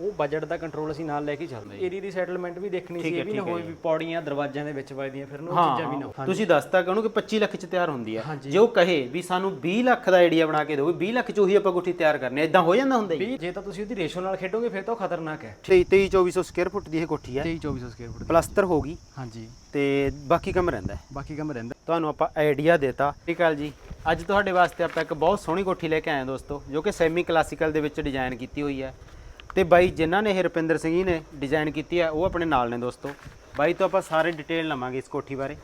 ਉਹ ਬਜਟ ਦਾ ਕੰਟਰੋਲ ਅਸੀਂ ਨਾਲ ਲੈ ਕੇ ਚੱਲਦੇ ਏਰੀਆ ਦੀ ਸੈਟਲਮੈਂਟ ਵੀ ਦੇਖਣੀ ਸੀ ਇਹ ਵੀ ਨਾ ਹੋਵੇ ਵੀ ਪੌੜੀਆਂ ਦਰਵਾਜ਼ਿਆਂ ਦੇ ਵਿੱਚ ਵੱਜਦੀਆਂ ਫਿਰਨ ਉਹ ਚੀਜ਼ਾਂ ਵੀ ਨਾ ਹੋਣ। ਤੁਸੀਂ ਦੱਸਤਾ ਕਿ ਉਹਨੂੰ ਕਿ 25 ਲੱਖ ਚ ਤਿਆਰ ਹੁੰਦੀ ਹੈ। ਜੇ ਉਹ ਕਹੇ ਵੀ ਸਾਨੂੰ 20 ਲੱਖ ਦਾ ਆਈਡੀਆ ਬਣਾ ਕੇ ਦਿਓ ਵੀ 20 ਲੱਖ ਚ ਉਹੀ ਆਪਾਂ ਕੋਠੀ ਤਿਆਰ ਕਰਨੀ ਹੈ। ਇਦਾਂ ਹੋ ਜਾਂਦਾ ਹੁੰਦਾ ਜੀ? ਜੇ ਤਾਂ ਤੁਸੀਂ ਉਹਦੀ ਰੇਸ਼ੋ ਨਾਲ ਖੇਡੋਗੇ ਫਿਰ ਤਾਂ ਉਹ ਖਤਰਨਾਕ ਹੈ। 23 2400 ਸਕੁਅਰ ਫੁੱਟ ਦੀ ਇਹ ਕੋਠੀ ਹੈ। 23 2400 ਸਕੁਅਰ ਫੁੱਟ ਪਲਸਤਰ ਹੋ ਗਈ। ਹਾਂਜੀ। ਤੇ ਬਾਕੀ ਕੰਮ ਰਹਿੰਦਾ ਹੈ। ਬਾਕੀ ਕੰਮ ਰਹਿੰਦਾ। ਤੁਹਾਨੂੰ ਆਪਾਂ ਆਈਡੀਆ ਦੇਤਾ। ਠੀਕ ਹੈ ਜੀ। ਅੱਜ ਤੁਹਾਡੇ ਵਾਸਤੇ ਆਪਾਂ ਇੱਕ ਬਹੁਤ ਸੋਹਣੀ ਕੋਠੀ ਲੈ ਕੇ ਆਏ ਹਾਂ ਦੋਸਤੋ ਜੋ ਕਿ ਸੈਮੀ ਕਲਾਸੀਕਲ ਦੇ ਵਿੱਚ ਡਿਜ਼ਾਈਨ ਕੀਤੀ ਹੋਈ ਹੈ। ਤੇ ਬਾਈ ਜਿਨ੍ਹਾਂ ਨੇ ਇਹ ਰੁਪਿੰਦਰ ਸਿੰਘ ਜੀ ਨੇ ਡਿਜ਼ਾਈਨ ਕੀਤੀ ਹੈ ਉਹ ਆਪਣੇ ਨਾਲ ਨੇ ਦੋਸਤੋ। ਬਾਈ ਤੋਂ ਆਪਾਂ ਸਾਰੇ ਡਿਟੇਲ ਲਵਾਂਗੇ ਇਸ ਕੋਠੀ ਬਾਰੇ।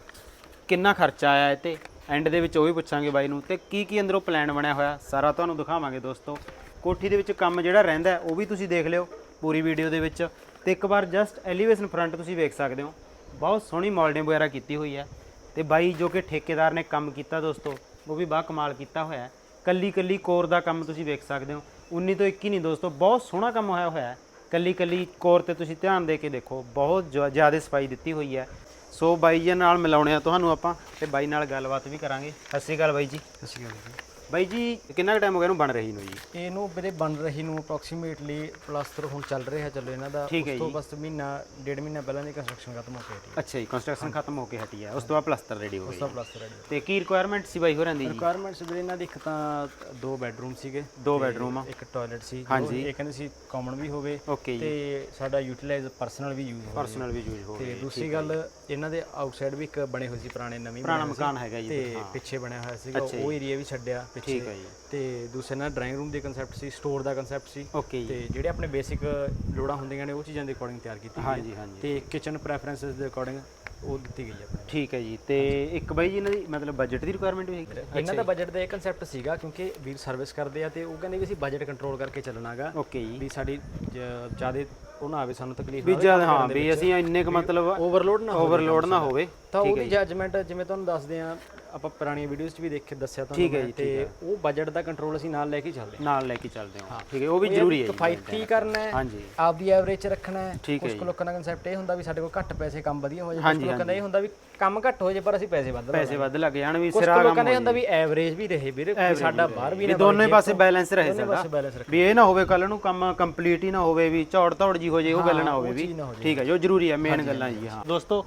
ਕਿੰਨਾ ਖਰਚਾ ਆਇਆ ਇਹ ਤੇ ਐਂਡ ਦੇ ਵਿੱਚ ਉਹ ਵੀ ਪੁੱਛਾਂਗੇ ਬਾਈ ਨੂੰ। ਤੇ ਕੀ ਕੀ ਅੰਦਰੋਂ ਪਲਾਨ ਬਣਿਆ ਹੋਇਆ? ਸਾਰਾ ਤੁਹਾਨੂੰ ਦਿਖਾਵਾਂਗੇ ਦੋਸਤੋ। ਕੋਠੀ ਦੇ ਵਿੱਚ ਕੰਮ ਜਿਹੜਾ ਰਹਿੰਦਾ ਉਹ ਵੀ ਤੁਸੀਂ ਦੇਖ ਲਿਓ ਪੂਰੀ ਵੀਡੀਓ ਦੇ ਵਿੱਚ। ਤੇ ਇੱਕ ਵਾਰ ਜਸਟ ਐਲੀਵੇਸ਼ਨ ਫਰੰਟ ਤੁਸੀਂ ਵੇਖ ਸਕਦੇ ਹੋ। ਬਹੁਤ ਸੋਹਣੀ ਮੋਲਡਿੰਗ ਵਗੈਰਾ ਕੀਤੀ ਹੋਈ ਹੈ। ਤੇ ਬਾਈ ਜੋ ਕਿ ਠੇਕੇਦਾਰ ਨੇ ਕੰਮ ਕੀਤਾ ਦੋਸਤੋ, ਉਹ ਵੀ ਬਾ ਕਮਾਲ ਕੀਤਾ ਹੋਇਆ ਹੈ। ਕੱਲੀ ਕੱਲੀ ਕੋਰ ਦਾ ਕੰਮ ਤੁਸੀਂ ਵੇਖ ਸਕਦੇ ਹੋ। 19 ਤੋਂ 21 ਨਹੀਂ ਦੋਸਤੋ, ਬਹੁਤ ਸੋਹਣਾ ਕੰਮ ਹੋਇਆ ਹੋਇਆ ਹੈ। ਕੱਲੀ ਕੱਲੀ ਕੋਰ ਤੇ ਤੁਸੀਂ ਧਿਆਨ ਦੇ ਕੇ ਦੇਖੋ, ਬਹੁਤ ਜ਼ਿਆਦਾ ਸਫ਼ਾਈ ਦਿੱਤੀ ਹੋਈ ਹੈ। ਸੋ ਬਾਈ ਜੀ ਨਾਲ ਮਿਲਾਉਣੇ ਆ ਤੁਹਾਨੂੰ ਆਪਾਂ ਤੇ ਬਾਈ ਨਾਲ ਗੱਲਬਾਤ ਵੀ ਕਰਾਂਗੇ। ਸਤਿ ਸ਼੍ਰੀ ਅਕਾਲ ਬਾਈ ਜੀ। ਸਤਿ ਸ਼੍ਰੀ ਅਕਾਲ ਜੀ। ਬਾਈ ਜੀ ਕਿੰਨਾ ਕੁ ਟਾਈਮ ਹੋ ਗਿਆ ਇਹਨੂੰ ਬਣ ਰਹੀ ਨੂੰ ਜੀ? ਇਹਨੂੰ ਵੀਰੇ ਬਣ ਰਹੀ ਨੂੰ ਅਪਰੋਕਸੀਮੇਟਲੀ ਪਲਸਤਰ ਹੁਣ ਚੱਲ ਰਿਹਾ ਚੱਲੋ ਇਹਨਾਂ ਦਾ। ਠੀਕ ਹੈ ਉਸ ਤੋਂ ਬਸ ਮਹੀਨਾ ਡੇਢ ਮਹੀਨਾ ਪਹਿਲਾਂ ਦੀ ਕੰਸਟਰਕਸ਼ਨ ਖਤਮ ਹੋ ਗਈ ਸੀ ਅੱਛਾ ਜੀ ਕੰਸਟਰਕਸ਼ਨ ਖਤਮ ਹੋ ਕੇ ਹਟੀ ਹੈ। ਉਸ ਤੋਂ ਬਾਅਦ ਪਲਸਤਰ ਰੈਡੀ ਹੋ ਉਸ ਗਈ ਦਾ ਪਲਸਤਰ ਰੈਡੀ ਤੇ ਕੀ ਰਿਕੁਆਇਰਮੈਂਟ ਸੀ ਬਾਈ ਹੋਰਾਂ ਦੀ ਜੀ? ਰਿਕੁਆਇਰਮੈਂਟਸ ਵੀਰੇ ਇਹਨਾਂ ਦੀ ਇੱਕ ਤਾਂ ਦੋ ਬੈੱਡਰੂਮ ਸੀਗੇ। ਦੋ ਬੈਡਰੂਮ ਆ। ਇੱਕ ਟਾਇਲਟ ਸੀ। ਹਾਂਜੀ। ਇਹ ਕਹਿੰਦੇ ਸੀ ਕਾਮਨ ਵੀ ਹੋਵੇ ਓਕੇ ਜੀ। ਤੇ ਸਾਡਾ ਯੂਟਿਲਾਈਜ਼ ਪਰਸਨਲ ਵੀ ਯੂਜ਼ ਹੋਵੇ। ਪਰਸਨਲ ਵੀ ਯੂਜ਼ ਹੋ ਤੇ ਦੂਸਰੀ ਗੱਲ ਇਹਨਾਂ ਦੇ ਆਊਟਸਾਈਡ ਵੀ ਇੱਕ ਬਣੇ ਹੋਏ ਸੀ ਪੁਰਾਣੇ ਨਵੀਂ ਪੁਰਾਣਾ ਬਣੇ ਹੋਏ ਸੀ। ਮਕਾਨ ਹੈਗਾ ਜੀ ਤੇ ਪਿੱਛੇ ਬਣਿਆ ਹੋਇਆ ਸੀਗਾ ਉਹ ਏਰੀਆ ਵੀ ਛੱਡਿਆ ਪਿੱਛੇ ਠੀਕ ਹੈ ਜੀ। ਤੇ ਦੂਸਰੇ ਨਾਲ ਡਰਾਇੰਗ ਰੂਮ ਦੀ ਕਨਸੈਪਟ ਸੀ ਸਟੋਰ ਦਾ ਕਨਸੈਪਟ ਸੀ। ਓਕੇ ਜੀ। ਤੇ ਜਿਹੜੇ ਆਪਣੇ ਬੇਸਿਕ ਲੋੜਾਂ ਹੁੰਦੀਆਂ ਨੇ ਉਹ ਚੀਜ਼ਾਂ ਦੇ ਅਕੋਰਡਿੰਗ ਤਿਆਰ ਕੀਤੀ ਗਈ ਹੈ। ਹਾਂਜੀ ਹਾਂਜੀ। ਤੇ ਕਿਚਨ ਪ੍ਰੈਫਰੈਂਸਸ ਦੇ ਅਕੋਰਡਿੰਗ ਉਹ ਦਿੱਤੀ ਗਈ ਹੈ। ਆਪਣੇ ਠੀਕ ਹੈ ਜੀ। ਤੇ ਇੱਕ ਬਾਈ ਜੀ ਇਹਨਾਂ ਦੀ ਮਤਲਬ ਬਜਟ ਦੀ ਰਿਕੁਆਇਰਮੈਂਟ ਵੀ ਹੈਗੀ? ਇਹਨਾਂ ਦਾ ਬਜਟ ਦਾ ਇਹ ਕਨਸੈਪਟ ਸੀਗਾ ਕਿਉਂਕਿ ਵੀਰ ਸਰਵਿਸ ਕਰਦੇ ਆ ਤੇ ਉਹ ਕਹਿੰਦੇ ਵੀ ਅਸੀਂ ਬਜਟ ਕੰਟਰੋਲ ਕਰਕੇ ਚੱਲਣਾਗਾ। ਓਕੇ ਜੀ। ਵੀ ਸਾਡੀ ਜ਼ਿਆਦਾ ਉਹ ਨਾ ਆਵੇ ਸਾਨੂੰ ਤਕਲੀਫ ਵੀ ਜਦ ਹਾਂ ਵੀ ਅਸੀਂ ਇੰਨੇ ਕ ਮਤਲਬ ਓਵਰਲੋਡ ਨਾ ਹੋਵੇ ਓਵਰਲੋਡ ਨਾ ਹੋਵੇ। ਤਾਂ ਉਹਦੀ ਜੱਜਮੈਂਟ ਜਿਵੇਂ ਤੁਹਾਨੂੰ ਦੱਸਦੇ ਆ ਆਪਾਂ ਪੁਰਾਣੀਆਂ ਵੀਡੀਓਜ਼ 'ਚ ਵੀ ਦੇਖੇ ਦੱਸਿਆ ਠੀਕ ਤੁਹਾਨੂੰ ਹੈ ਮੈਂ, ਤੇ ਉਹ ਬਜਟ ਦਾ ਕੰਟਰੋਲ ਅਸੀਂ ਨਾਲ ਲੈ ਕੇ ਚੱਲਦੇ ਨਾਲ ਲੈ ਕੇ ਚੱਲਦੇ ਹਾਂ। ਠੀਕ ਹੈ ਉਹ ਵੀ ਜ਼ਰੂਰੀ ਹੈ ਜੀ। ਕਿਫਾਇਤੀ ਕਰਨਾ ਹੈ ਹਾਂਜੀ। ਆਪਦੀ ਐਵਰੇਜ 'ਚ ਰੱਖਣਾ ਹੈ। ਠੀਕ ਹੈ ਕੁਝ ਲੋਕਾਂ ਦਾ ਕਨਸੈਪਟ ਇਹ ਹੁੰਦਾ ਵੀ ਸਾਡੇ ਕੋਲ ਘੱਟ ਪੈਸੇ ਕੰਮ ਵਧੀਆ ਹੋ ਜਾਏ ਹਾਂਜੀ, ਕੁਝ ਲੋਕਾਂ ਦਾ ਇਹ ਹੁੰਦਾ ਵੀ ਕੰਮ ਘੱਟ ਹੋ ਜਾਏ ਪਰ ਅਸੀਂ ਪੈਸੇ ਵੱਧ ਪੈਸੇ ਵੱਧ ਲੱਗ ਜਾਣ ਵੀ ਕੁਝ ਸਿਰਾ ਲੋਕਾਂ ਦਾ ਇਹ ਹੁੰਦਾ ਵੀ ਐਵਰੇਜ ਵੀ ਰਹੇ ਵੀਰੇ ਵੀ ਸਾਡਾ ਬਾਹਰ ਵੀ ਵੀ ਨਾ ਦੋਨੇ ਪਾਸੇ ਬੈਲੈਂਸ ਰਹੇ ਸਾਡਾ ਪਾਸੇ ਵੀ ਇਹ ਨਾ ਹੋਵੇ ਕੱਲ ਨੂੰ ਕੰਮ ਕੰਪਲੀਟ ਹੀ ਨਾ ਹੋਵੇ ਵੀ ਝੌੜ ਧੌੜ ਜੀ ਹੋ ਜਾਏ ਉਹ ਗੱਲ ਨਾ ਹੋਵੇ ਵੀ। ਹੋ ਠੀਕ ਹੈ ਜੋ ਜ਼ਰੂਰੀ ਹੈ ਮੇਨ ਗੱਲਾਂ ਜੀ ਹਾਂ। ਦੋਸਤੋ